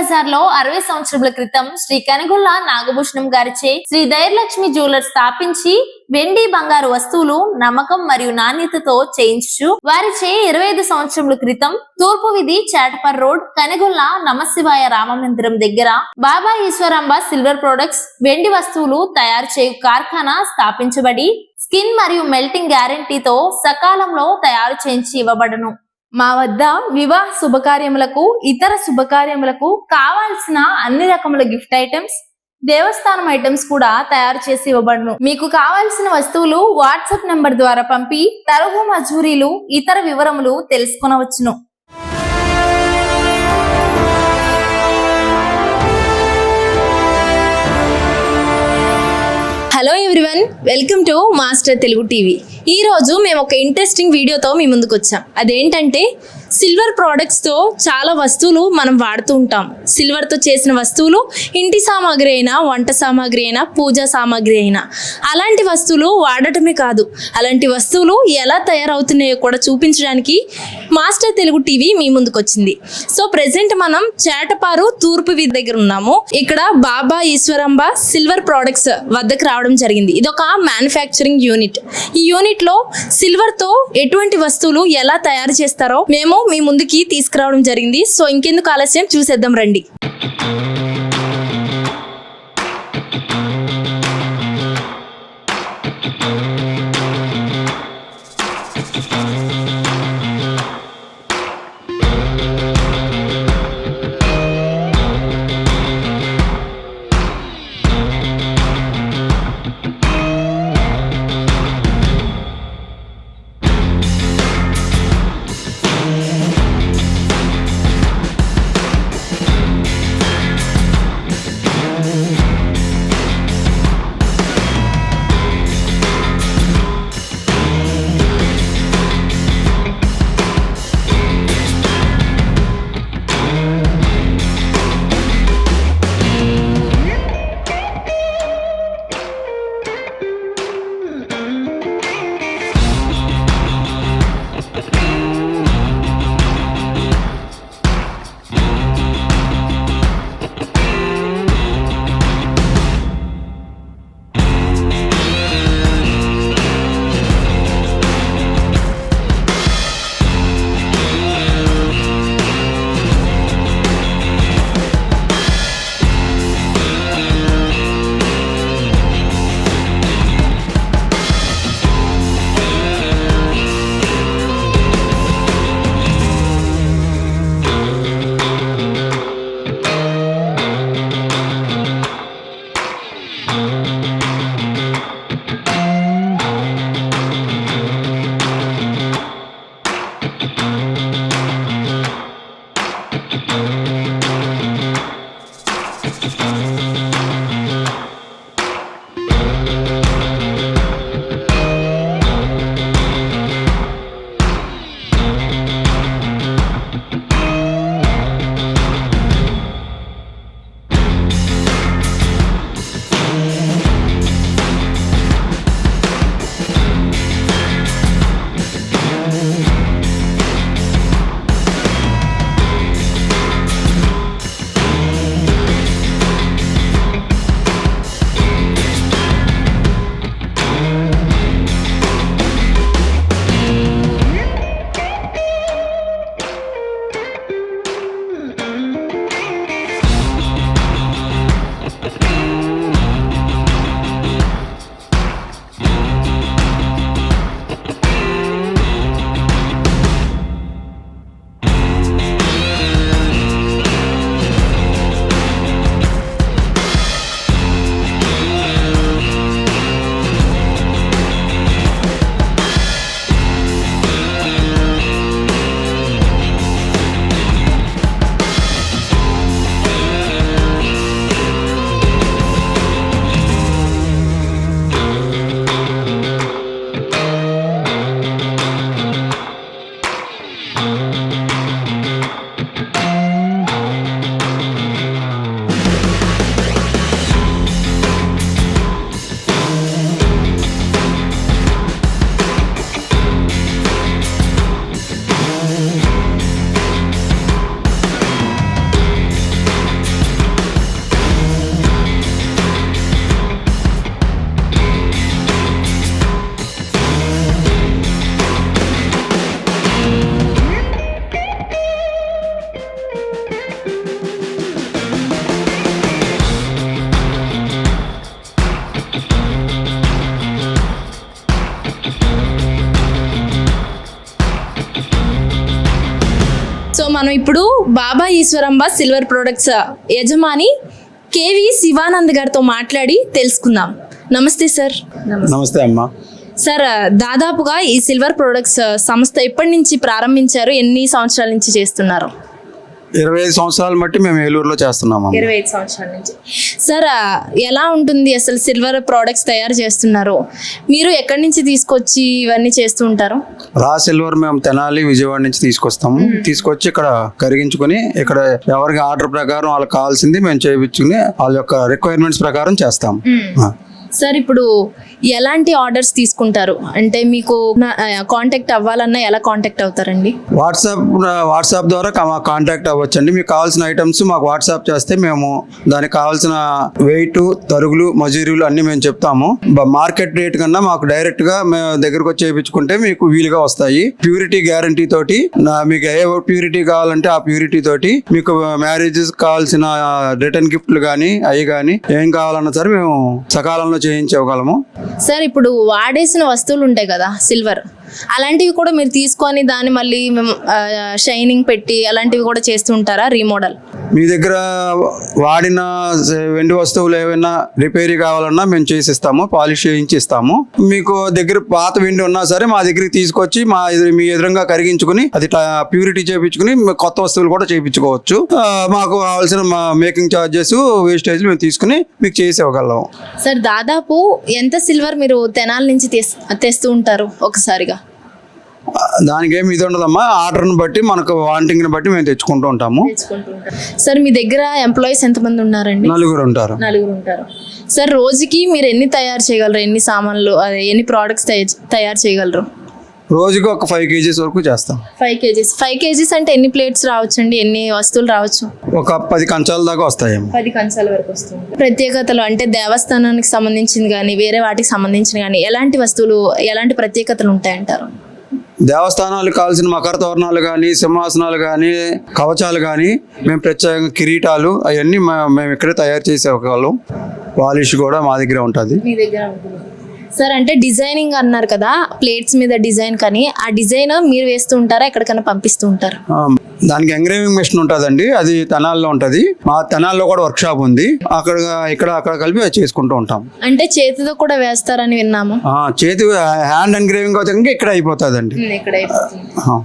బజార్లో అరవై సంవత్సరాల క్రితం శ్రీ కనగొల్ల నాగభూషణం గారిచే శ్రీ ధైర్యలక్ష్మి జ్యువెలర్స్ స్థాపించి వెండి బంగారు వస్తువులు నమ్మకం మరియు నాణ్యతతో చేయించు వారిచే ఇరవై ఐదు సంవత్సరముల క్రితం తూర్పు విధి చాటపర్ రోడ్ కనగొల్ల నమశివాయ రామ మందిరం దగ్గర బాబా ఈశ్వరాంబ సిల్వర్ ప్రొడక్ట్స్ వెండి వస్తువులు తయారు చేయు కార్ఖానా స్థాపించబడి స్కిన్ మరియు మెల్టింగ్ గ్యారంటీతో సకాలంలో తయారు చేయించి ఇవ్వబడను. మా వద్ద వివాహ శుభకార్యములకు ఇతర శుభకార్యములకు కావాల్సిన అన్ని రకముల గిఫ్ట్ ఐటమ్స్ దేవస్థానం ఐటమ్స్ కూడా తయారు చేసి ఇవ్వబడును. మీకు కావాల్సిన వస్తువులు వాట్సాప్ నంబర్ ద్వారా పంపి తరుగు మజూరీలు ఇతర వివరములు తెలుసుకొనవచ్చును. Welcome to master Telugu TV ఈరోజు మేము ఒక ఇంట్రెస్టింగ్ వీడియోతో మీ ముందుకు వచ్చాం. అదేంటంటే సిల్వర్ ప్రోడక్ట్స్తో చాలా వస్తువులు మనం వాడుతూ ఉంటాం. సిల్వర్తో చేసిన వస్తువులు ఇంటి సామాగ్రి అయినా వంట సామాగ్రి అయినా పూజా సామాగ్రి అయినా. అలాంటి వస్తువులు వాడటమే కాదు. అలాంటి వస్తువులు ఎలా తయారవుతున్నాయో కూడా చూపించడానికి మాస్టర్ తెలుగు టీవీ మీ ముందుకు వచ్చింది సో ప్రెసెంట్ మనం చేటపారు తూర్పు వీధి దగ్గర ఉన్నాము. ఇక్కడ బాబా ఈశ్వరంబ సిల్వర్ ప్రోడక్ట్స్ వద్దకు రావడం జరిగింది. ఇది ఒక మ్యానుఫ్యాక్చరింగ్ యూనిట్ ఈ యూనిట్లో సిల్వర్తో ఎటువంటి వస్తువులు ఎలా తయారు చేస్తారో మేము మీ ముందుకి తీసుకురావడం జరిగింది. సో ఇంకెందుకు ఆలస్యం? చూసేద్దాం రండి. సో మనం ఇప్పుడు బాబా ఈశ్వరంబ సిల్వర్ ప్రొడక్ట్స్ యజమాని కేవి శివానంద్ గారితో మాట్లాడి తెలుసుకుందాం. నమస్తే సార్. నమస్తే అమ్మా. సార్ దాదాపుగా ఈ సిల్వర్ ప్రొడక్ట్స్ సంస్థ ఎప్పటి నుంచి ప్రారంభించారు? ఎన్ని సంవత్సరాల నుంచి చేస్తున్నారు? ఇరవై ఐదు సంవత్సరాలు బట్టి మేము ఏలూరులో చేస్తున్నాం అమ్మా. ఇరవై ఐదు సంవత్సరాల నుంచి. సార్ ఎలా ఉంటుంది అసలు సిల్వర్ ప్రోడక్ట్స్ తయారు చేస్తున్నారు? మీరు ఎక్కడి నుంచి తీసుకొచ్చి ఇవన్నీ చేస్తూ ఉంటారు? రా సిల్వర్ మేము తెనాలి విజయవాడ నుంచి తీసుకొస్తాము. తీసుకొచ్చి ఇక్కడ కరిగించుకొని ఇక్కడ ఎవరికి ఆర్డర్ ప్రకారం వాళ్ళకి కావాల్సింది మేము చేయించుకుని వాళ్ళ యొక్క రిక్వైర్మెంట్స్ ప్రకారం చేస్తాం. సార్ ఇప్పుడు ఎలాంటి ఆర్డర్స్ తీసుకుంటారు? అంటే మీకు కాంటాక్ట్ అవ్వాలన్నా ఎలా కాంటాక్ట్ అవుతారండి? వాట్సాప్ వాట్సాప్ ద్వారా కాంటాక్ట్ అవ్వచ్చండి. మీకు కావాల్సిన ఐటమ్స్ మాకు వాట్సాప్ చేస్తే మేము దానికి కావాల్సిన వెయిట్ తరుగులు మజూరీలు అన్ని మేము చెప్తాము. మార్కెట్ రేట్ కన్నా మాకు డైరెక్ట్గా మేము దగ్గరకు వచ్చి చేయించుకుంటే మీకు వీలుగా వస్తాయి. ప్యూరిటీ గ్యారంటీ తోటి నా- మీకు ఏ ప్యూరిటీ కావాలంటే ఆ ప్యూరిటీ తోటి మీకు మ్యారేజెస్ కావాల్సిన రిటర్న్ గిఫ్ట్లు కానీ అవి కానీ ఏం కావాలన్నా సరే మేము సకాలంలో చేయించగలము సార్ ఇప్పుడు వాడేసిన వస్తువులు ఉంటాయి కదా సిల్వర్. అలాంటివి కూడా మీరు తీసుకొని దాన్ని మళ్ళీ షైనింగ్ పెట్టి అలాంటివి కూడా చేస్తూ ఉంటారా రీమోడల్? మీ దగ్గర వాడిన వెండి వస్తువులు ఏమైనా రిపేరీ కావాలన్నా మేము చేసిస్తాము పాలిష్ చేయించి ఇస్తాము మీకు దగ్గర పాత వెండి ఉన్నా సరే మా దగ్గరికి తీసుకొచ్చి మా మీ ఎదురుగా కరిగించుకుని అది ప్యూరిటీ చేయించుకుని కొత్త వస్తువులు కూడా చేయించుకోవచ్చు. మాకు కావాల్సిన మా మేకింగ్ చార్జెస్ వేస్టేజ్ మేము తీసుకుని మీకు చేసి ఇవ్వగలం. సార్ దాదాపు ఎంత సిల్వర్ మీరు తెనాల నుంచి తెస్తూ ఉంటారు ఒకసారిగా? దానికి ఏమి ఇది ఉండదమ్మా. ఆర్డర్ని బట్టి మనకు వాంటింగ్ని బట్టి మేము తెచ్చుకుంటూ ఉంటాము. సార్ మీ దగ్గర ఎంప్లాయీస్ ఎంతమంది ఉన్నారండి? నలుగురు ఉంటారు. నలుగురు ఉంటారు. సార్ రోజుకి మీరు ఎన్ని తయారు చేయగలరు? ఎన్ని సామాన్లు అదే ఎన్ని ప్రోడక్ట్స్ తయారు చేయగలరు? రోజుకి ఒక ఫైవ్ కేజీస్ వరకు చేస్తాం. Five kgs. ఫైవ్ కేజీస్ అంటే ఎన్ని ప్లేట్స్ రావచ్చండి? ఎన్ని వస్తువులు రావచ్చు? ఒక పది కంచాల దాకా వస్తాయేమో పది కంచాల వరకు వస్తుంది. ప్రత్యేకతలు అంటే దేవస్థానానికి సంబంధించింది కానీ వేరే వాటికి సంబంధించిన కానీ ఎలాంటి వస్తువులు ఎలాంటి ప్రత్యేకతలు ఉంటాయంటారు? దేవస్థానాలకు కావాల్సిన మకర తోరణాలు కానీ సింహాసనాలు కానీ కవచాలు కానీ మేము ప్రత్యేకంగా కిరీటాలు అవన్నీ మేము ఇక్కడే తయారు చేసే వాళ్ళం పాలిష్ కూడా మా దగ్గర ఉంటుంది. మీ దగ్గర సార్ అంటే డిజైనింగ్ అన్నారు కదా ప్లేట్స్ మీద డిజైన్ కానీ ఆ డిజైన్ మీరు వేస్తూ ఉంటారా ఎక్కడికైనా పంపిస్తూ ఉంటారా? దానికి ఎంగ్రేవింగ్ మిషన్ ఉంటుందండి అది తెనాల్లో ఉంటుంది. మా తెనాల్లో కూడా వర్క్ షాప్ ఉంది. అక్కడ ఇక్కడ అక్కడ కలిపి చేసుకుంటూ ఉంటాం. అంటే చేతితో కూడా వేస్తారని విన్నాము. చేతి హ్యాండ్ ఎంగ్రేవింగ్ కనుక ఇక్కడ అయిపోతుందండి. ఇక్కడ ఆ.